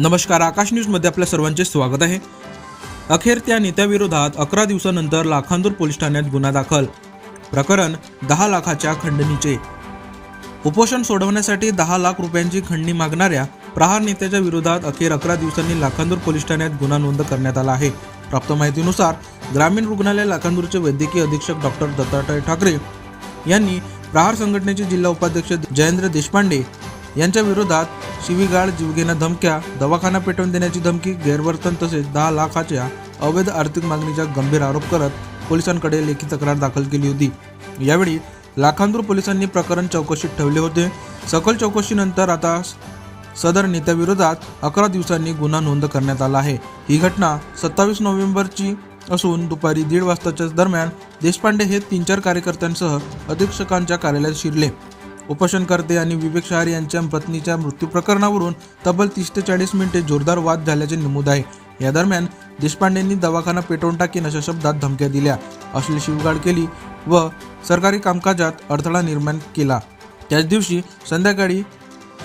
नमस्कार आकाश न्यूजमध्ये आपल्या सर्वांचे स्वागत आहे. अखेर त्या नेत्याविरोधात अकरा दिवसानंतर लाखांदूर पोलीस ठाण्यात गुन्हा दाखल. प्रकरण दहा लाखाच्या खंडणीचे. उपोषण सोडवण्यासाठी दहा लाख रुपयांची खंडणी मागणाऱ्या प्रहार नेत्याच्या विरोधात अखेर अकरा दिवसांनी लाखांदूर पोलीस ठाण्यात गुन्हा नोंद करण्यात आला आहे. प्राप्त माहितीनुसार ग्रामीण रुग्णालय लाखांदूरचे वैद्यकीय अधीक्षक डॉक्टर दत्तात्रय ठाकरे यांनी प्रहार संघटनेचे जिल्हा उपाध्यक्ष जयेंद्र देशपांडे यांच्या विरोधात शिवीगाळ जीवघेण्या धमक्या दवाखाना पेटवून देण्याची धमकी गैरवर्तन तसेच दहा लाखाच्या अवैध आर्थिक मागणीचा गंभीर आरोप करत पोलिसांकडे लेखी तक्रार दाखल केली होती. यावेळी लाखांदूर पोलिसांनी प्रकरण चौकशीत ठेवले होते. सखोल चौकशीनंतर आता सदर नेत्याविरोधात अकरा दिवसांनी गुन्हा नोंद करण्यात आला आहे. ही घटना सत्तावीस नोव्हेंबरची असून दुपारी दीड वाजताच्या दरम्यान देशपांडे हे तीन चार कार्यकर्त्यांसह अधीक्षकांच्या कार्यालयात शिरले. उपोषणकर्ते आणि विवेक शहार यांच्या पत्नीच्या मृत्यू प्रकरणावरून तब्बल तीस ते चाळीस मिनिटे जोरदार वाद झाल्याचे नमूद आहे. या दरम्यान देशपांडेंनी दवाखाना पेटवून टाकीन अशा शब्दात धमक्या दिल्या. असली शिवगाळ केली व सरकारी कामकाजात अडथळा निर्माण केला. त्याच दिवशी संध्याकाळी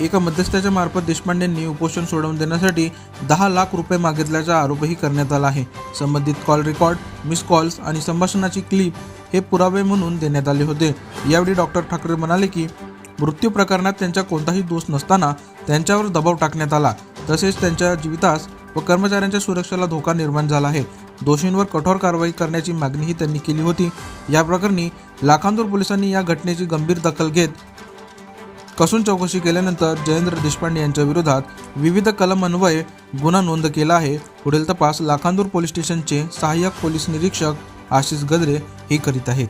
एका मध्यस्थाच्या मार्फत देशपांडेंनी उपोषण सोडवून देण्यासाठी दहा लाख रुपये मागितल्याचा आरोपही करण्यात आला आहे. संबंधित कॉल रेकॉर्ड मिस कॉल्स आणि संभाषणाची क्लिप हे पुरावे म्हणून देण्यात आले होते. यावेळी डॉक्टर ठाकरे म्हणाले की मृत्यू प्रकरणात त्यांचा कोणताही दोष नसताना त्यांच्यावर दबाव टाकण्यात आला. तसेच त्यांच्या जीवितास व कर्मचाऱ्यांच्या सुरक्षेला धोका निर्माण झाला आहे. दोषींवर कठोर कारवाई करण्याची मागणीही त्यांनी केली होती. या प्रकरणी लाखांदूर पोलिसांनी या घटनेची गंभीर दखल घेत कसून चौकशी केल्यानंतर जयेंद्र देशपांडे यांच्या विरोधात विविध कलम अन्वये गुन्हा नोंद केला आहे. पुढील तपास लाखांदूर पोलीस स्टेशनचे सहाय्यक पोलीस निरीक्षक आशिष गद्रे हे करीत आहेत.